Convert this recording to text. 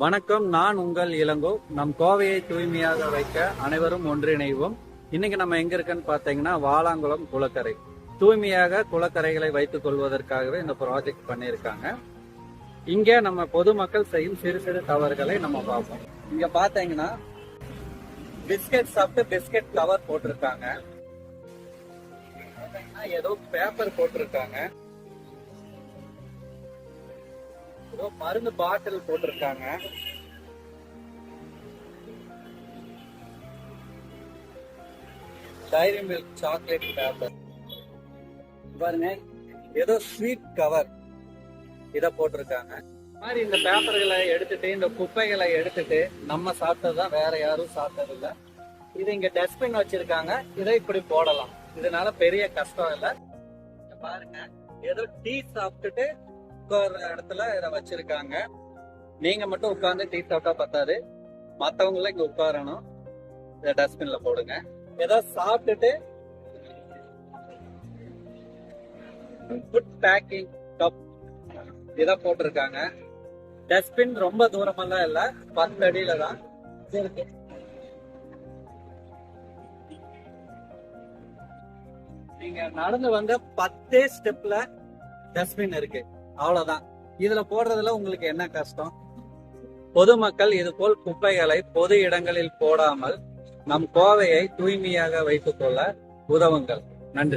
வணக்கம் நான் உங்கள் இளங்கோ. நம் கோவையை தூய்மையாக வைக்க அனைவரும் ஒன்றிணைவோம். இன்னைக்கு நம்ம எங்க இருக்குன்னு பாத்தீங்கன்னா வாலாங்குளம் குளக்கரை. தூய்மையாக குளக்கரைகளை வைத்துக் கொள்வதற்காகவே இந்த ப்ராஜெக்ட் பண்ணியிருக்காங்க. இங்க நம்ம பொதுமக்கள் செய்யும் சிறு சிறு தவறுகளை நம்ம பார்ப்போம். இங்க பாத்தீங்கன்னா பிஸ்கெட் சாப்பிட்டு பிஸ்கெட் கவர் போட்டிருக்காங்க. ஏதோ பேப்பர் போட்டிருக்காங்க. மருந்து பாட்டில் போட்டிருக்காங்க. டைரி மில்க் சாக்லேட் பேப்பர் பாருங்க ஏதோ ஸ்வீட் கவர் இத போட்டிருக்காங்க. மாதிரி இந்த பேப்பர்களை எடுத்துட்டு இந்த குப்பைகளை எடுத்துட்டு நம்ம சாப்பிட்டதுதான் வேற யாரும் சாப்பிட்டது இல்ல இது இங்க டஸ்ட்பின் வச்சிருக்காங்க. இதை இப்படி போடலாம். இதனால பெரிய கஷ்டம் இல்ல. பாருங்க ஏதோ டீ சாப்பிட்டுட்டு உட்கார்ற இடத்துல இதை வச்சிருக்காங்க. நீங்க மட்டும் உட்கார்ந்து டீ சாப்பிட்டா பத்தாது மத்தவங்களும் இங்க உட்காரணும். இதை டஸ்ட்பின்ல போடுங்க. ஏதோ சாப்பிட்டுட்டு ஃபுட் பேக்கிங் கப் இதை போட்டிருக்காங்க. டஸ்ட்பின் ரொம்ப தூரமெல்லாம் இல்லை பத்து அடியில தான். இருக்கு நீங்க நடந்து வந்த பத்தே ஸ்டெப்ல டஸ்ட்பின் இருக்கு. அவ்வளவுதான். இதுல போடுறதுல உங்களுக்கு என்ன கஷ்டம்? பொதுமக்கள் இது போல் குப்பைகளை பொது இடங்களில் போடாமல் நம் கோவையை தூய்மையாக வைத்துக் கொள்ள உதவுங்கள். நன்றி.